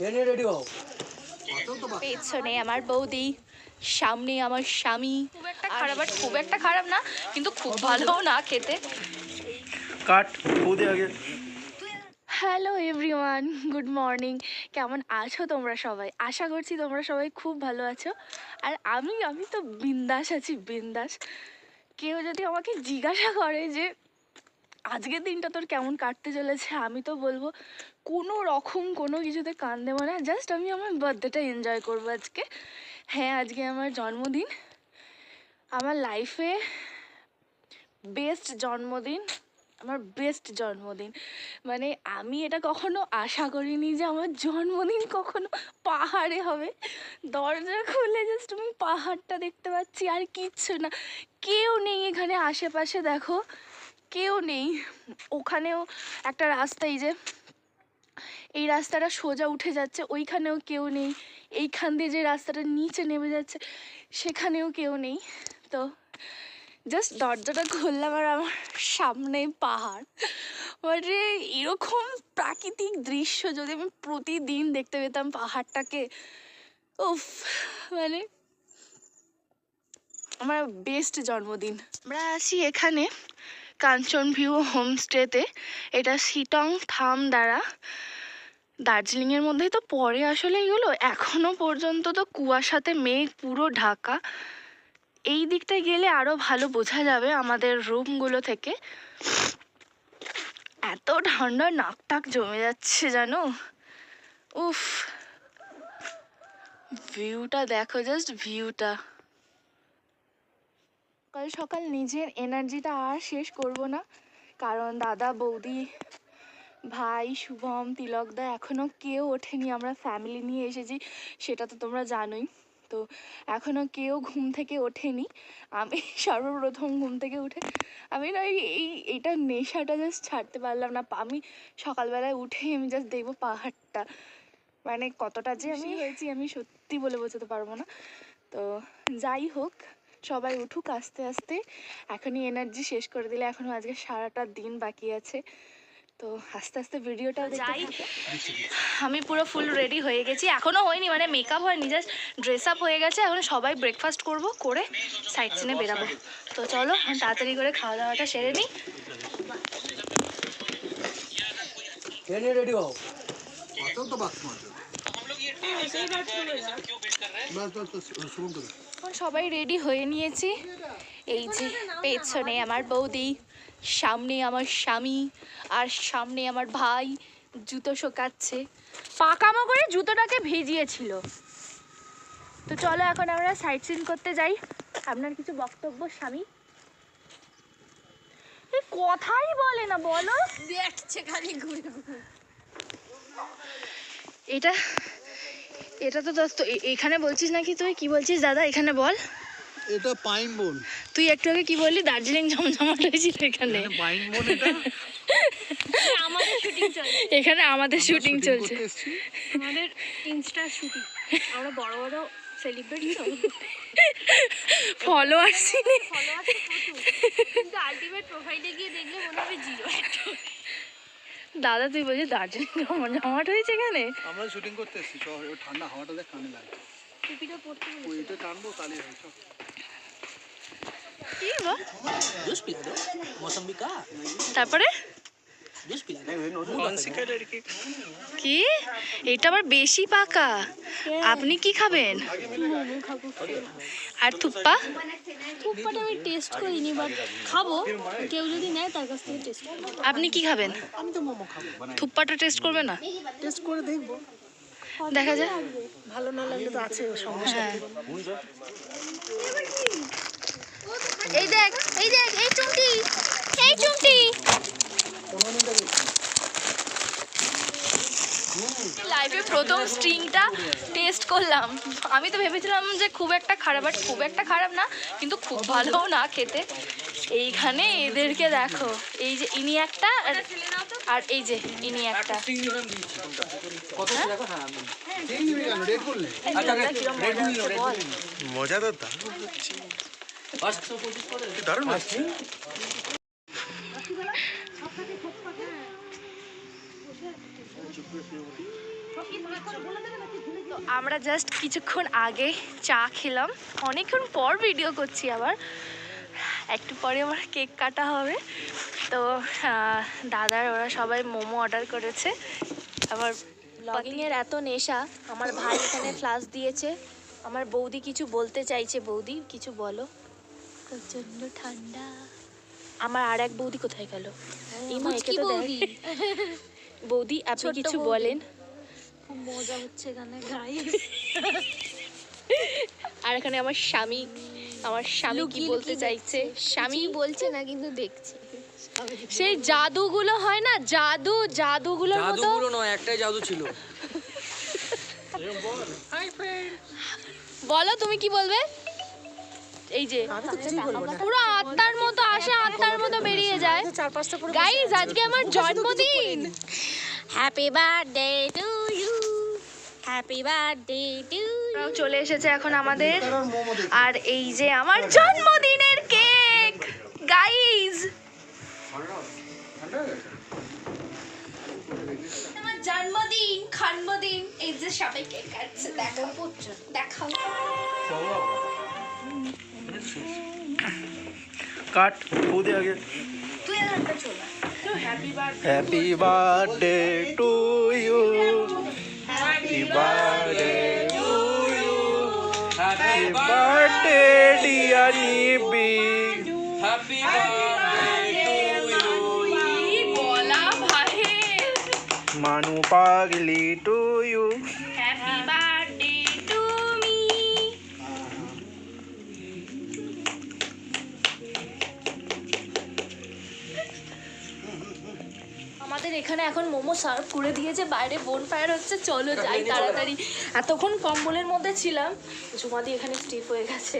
ট্রেনে রেডি হও পেছনে আমার বৌদি সামনে আমার স্বামী। খুব একটা খারাপ আর খুব একটা খারাপ না কিন্তু খুব ভালোও না খেতে। কাট বৌদি আগে। হ্যালো এভরিওয়ান গুড মর্নিং কেমন আছো তোমরা সবাই? আশা করছি তোমরা সবাই খুব ভালো আছো। আর আমি আমি তো বিন্দাস আছি বিন্দাস। কেউ যদি আমাকে জিজ্ঞাসা করে যে আজকের দিনটা তোর কেমন কাটতে চলেছে আমি তো বলব কোনো রকম কোনো কিছুতে কান দেবো না জাস্ট আমি আমার বার্থডেটা এনজয় করব আজকে। হ্যাঁ আজকে আমার জন্মদিন। আমার লাইফে বেস্ট জন্মদিন, আমার বেস্ট জন্মদিন। মানে আমি এটা কখনো আশা করিনি যে আমার জন্মদিন কখনো পাহাড়ে হবে। দরজা খুলে জাস্ট আমি পাহাড়টা দেখতে পাচ্ছি, আর কিচ্ছু না। কেউ নেই এখানে আশেপাশে, দেখো। কেউ নেই। ওখানেও একটা রাস্তা, এই যে এই রাস্তাটা সোজা উঠে যাচ্ছে, ওইখানেও কেউ নেই। এইখান দিয়ে যে রাস্তাটা নিচে নেমে যাচ্ছে, সেখানেও কেউ নেই। তো জাস্ট দরজাটা খুললাম আর আমার সামনে পাহাড়। মানে এরকম প্রাকৃতিক দৃশ্য যদি আমি প্রতিদিন দেখতে পেতাম পাহাড়টাকে, উফ মানে আমার বেস্ট জন্মদিন। আমরা আছি এখানে কাঞ্চন ভিউ হোমস্টেতে এটা সিটং থাম দ্বারা। দার্জিলিংয়ের মধ্যেই তো পরে আসলে এগুলো। এখনও পর্যন্ত তো কুয়াশাতে মেঘ পুরো ঢাকা। এই দিকটায় গেলে আরও ভালো বোঝা যাবে আমাদের রুমগুলো থেকে। এত ঠান্ডা নাক টাক জমে যাচ্ছে জানো? উফ। ভিউটা দেখো, জাস্ট ভিউটা। সকাল সকাল নিজের এনার্জিটা আর শেষ করব না। কারণ দাদা, বৌদি ভাই শুভম তিলকদা এখনও কেউ ওঠেনি। আমরা ফ্যামিলি নিয়ে এসেছি সেটা তো তোমরা জানোই। তো এখনও কেউ ঘুম থেকে ওঠেনি। আমি সর্বপ্রথম ঘুম থেকে উঠে আমি না এই এইটা নেশাটা জাস্ট ছাড়তে পারলাম না। আমি সকালবেলায় উঠে আমি জাস্ট দেখব পাহাড়টা। মানে কতটা যে আমি হয়েছি। আমি সত্যি বলে বোঝাতে পারব না। তো যাই হোক সবাই উঠুক আস্তে আস্তে। এখনই এনার্জি শেষ করে দিলে এখনও আজকে সারাটা দিন বাকি আছে। তো আস্তে আস্তে ভিডিওটা যাই। আমি পুরো ফুল রেডি হয়ে গেছি। এখনও হয়নি মানে মেকআপ হয়নি জাস্ট ড্রেস আপ হয়ে গেছে। এখন সবাই ব্রেকফাস্ট করব করে সাইড সিনে বেরাবো। তো চলো তাড়াতাড়ি করে খাওয়া দাওয়াটা সেরে নিই সবাই রেডি হয়ে নিয়েছি। এই যে পেছনে আমার বৌদি। সামনে আমার স্বামী আর সামনে আমার ভাই জুতো শোকাচ্ছে। পাকামো করে জুতোটাকে ভিজিয়েছিল। তো চলো এখন আমরা সাইট সিন করতে যাই। আপনার কিছু বক্তব্য স্বামী? কথাই বলে না বলো। দেখছে খালি ঘুরে এটা এটা তো দোস্ত এখানে বলছিস নাকি তুই? কি বলছিস দাদা এখানে বল। এটা পাইন বোন। তুই একটু আগে কি বললি? দার্জিলিং জমজমাট হয়েছিল এখানে। পাইন বোন এটা? আমাদের শুটিং চলে এখানে আমাদের শুটিং চলছে। আমাদের ইনস্টা শুটিং আমরা বড় বড় সেলিব্রিটি কিন্তু আলটিমেট প্রোফাইলে গিয়ে দেখলে মনে হবে জিরো দাদা তুই বলছিস দার্জিলিং জমজমাট হয়েছে এখানে? আমরা শুটিং করতে এসেছি। ঠান্ডা হাওয়াটা দেখ কানে লাগে টুপিটা পড়তে ওই টানবো তাহলে হয় কি বা? জুস পিলা দো মৌসম্বি কা তারপরে জুস পিলা কি? এটা আবার বেশি পাকা। আপনি কি খাবেন? আর থুপ্পা? থুপ্পাটা আমি টেস্ট করিনি বাট খাব। কেউ যদি নেয় তার কাছ থেকে টেস্ট আপনি কি খাবেন? আমি তো মোমো খাব। থুপ্পাটা টেস্ট করবে না? টেস্ট করে দেখব। দেখা যায় ভালো না লাগলে তো আছে সমস্যা হ্যাঁ। এই দেখ এই দেখ এই চুমটি এই চুমটি। লাইফে প্রথম স্ট্রিংটা টেস্ট করলাম। আমি তো ভেবেছিলাম যে খুব একটা খারাপ আর খুব একটা খারাপ না কিন্তু খুব ভালোও না খেতে। এইখানে এদেরকে দেখো এই যে ইনি একটা আর- আর এই যে ইনি একটা। হ্যাঁ? রেড করলে। আচ্ছা বল। মজা তো। দারুণ আমরা জাস্ট কিছুক্ষণ আগে চা খেলাম। অনেকক্ষণ পর ভিডিও করছি আবার। একটু পরে আমার কেক কাটা হবে। তো দাদার ওরা সবাই মোমো অর্ডার করেছে। আমার ব্লগিংয়ের এত নেশা আমার ভাই এখানে ফ্লাস দিয়েছে। আমার বৌদি কিছু বলতে চাইছে। বৌদি কিছু বলো। প্রচণ্ড ঠান্ডা। আমার আর এক বৌদি কোথায় গেল? এই মা একে তো। বৌদি। বৌদি আপনি কিছু বলেন। মজা হচ্ছে এখানে গাইস আর এখানে আমার স্বামী আমার স্বামী কি বলতে চাইছে? স্বামী স্বামী? বলছে না কিন্তু দেখছে। সেই জাদুগুলো হয় না জাদু জাদুগুলোর মতো। জাদুগুলো নয় একটাই জাদু ছিল। বলো তুমি কি বলবে? এই যে পুরো আত্মার মতো আসে আত্মার মতো বেরিয়ে যায়। চার পাঁচটা করে গাইজ আজকে আমার জন্মদিন। Happy birthday to you happy birthday to চলে এসেছে এখন আমাদের। আর এই যে আমার জন্মদিনের কাট ফু দে আগে তুই একটা চলে happy birthday happy birthday to you happy birthday to you happy birthday dear Nibi happy birthday to আমাদের এখানে এখন মোমো সার্ভ করে দিয়েছে বাইরে বোন ফায়ার হচ্ছে চলো যাই তাড়াতাড়ি। এতক্ষণ কম্বলের মধ্যে ছিলাম জুমাদি এখানে স্টিফ হয়ে গেছে।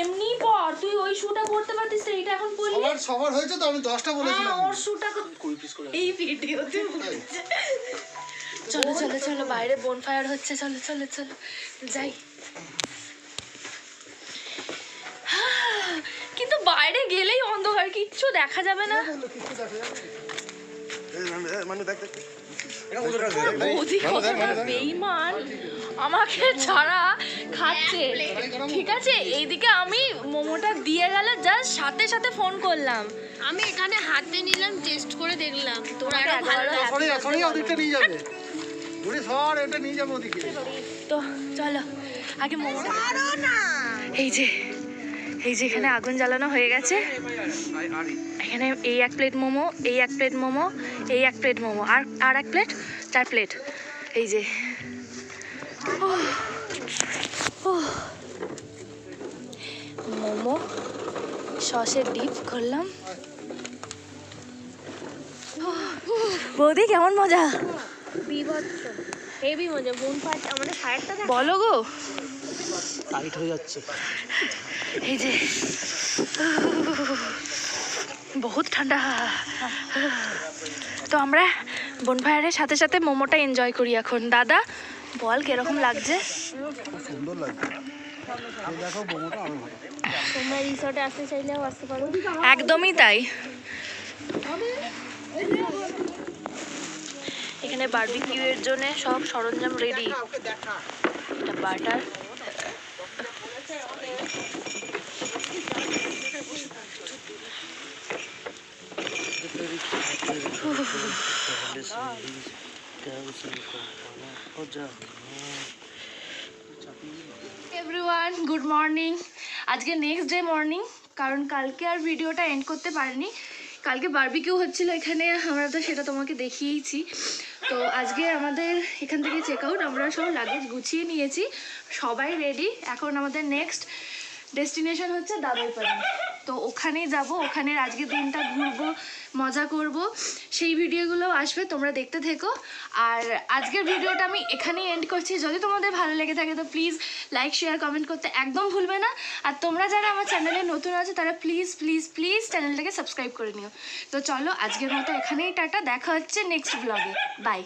এমনি পর তুই ওই শুটা করতে পারতিস তো, এইটা এখন পরলি? আমার সবার হয়েছে তো আমি দশটা হ্যাঁ বলেছিলাম ওর শুটা এই ভিডিওতে চলো চলো চলো বাইরে বোন ফায়ার হচ্ছে চলো চলো চলো যাই। কিচ্ছু দেখা যাবে না? মানে বেইমান। আমাকে ছাড়া খাচ্ছে। ঠিক আছে এইদিকে আমি মোমোটা দিয়ে গেল জাস্ট সাথে সাথে ফোন করলাম। আমি এখানে হাতে নিলাম টেস্ট করে দেখলাম। তোরা আমাকে ভালো সরি সরি ওদিকটা নিয়ে যাবে। ঘুরে সর এটা নিয়ে যাবে ওদিকে। তো চলো আগে মোমোটা এই যে এই যে এখানে আগুন জ্বালানো হয়ে গেছে। এখানে এই এক প্লেট মোমো, এই এক প্লেট মোমো, এই এক প্লেট মোমো, আর আর এক প্লেট, চার প্লেট। এই যে। মোমো, সসের ডিপ করলাম বৌদি, কেমন মজা? বিভৎস। হেভি মজা বোন পার্ট আমাদের সায়ারটা দেখ? বলো গো। টাইট হয়ে যাচ্ছে। এই যে বহুত ঠান্ডা। তো আমরা বনফায়ারের সাথে সাথে মোমোটা এনজয় করি এখন। দাদা বল কীরকম লাগছে? সুন্দর লাগছে। এই দেখো বোমোটা আরও ভালো তোমরা রিসর্টে আসতে চাইলেও আসতে পারো একদমই তাই এখানে বারবিকিউ এর জন্য সব সরঞ্জাম রেডি এটা বাটার এভরিওয়ান গুড মর্নিং আজকে নেক্সট ডে মর্নিং কারণ কালকে আর ভিডিওটা এন্ড করতে পারিনি। কালকে বারবিকিউ হচ্ছিল এখানে, আমরা তো সেটা তোমাকে দেখিয়েইছি। তো আজকে আমাদের এখান থেকে চেক আউট আমরা সব লাগেজ গুছিয়ে নিয়েছি, সবাই রেডি এখন আমাদের নেক্সট ডেস্টিনেশন হচ্ছে দাদাইপাড়া। তো ওখানেই যাব, ওখানের আজকে দিনটা ঘুরবো, মজা করব। সেই ভিডিওগুলো আসবে, তোমরা দেখতে থেকো। আর আজকের ভিডিওটা আমি এখানেই এন্ড করছি। যদি তোমাদের ভালো লেগে থাকে, তো প্লিজ লাইক শেয়ার কমেন্ট করতে একদম ভুলবে না। আর তোমরা যারা আমার চ্যানেলে নতুন আছে, তারা প্লিজ প্লিজ প্লিজ চ্যানেলটাকে সাবস্ক্রাইব করে নিও। তো চলো, আজকের মতো এখানেই টাটা। দেখা হচ্ছে নেক্সট ব্লগে বাই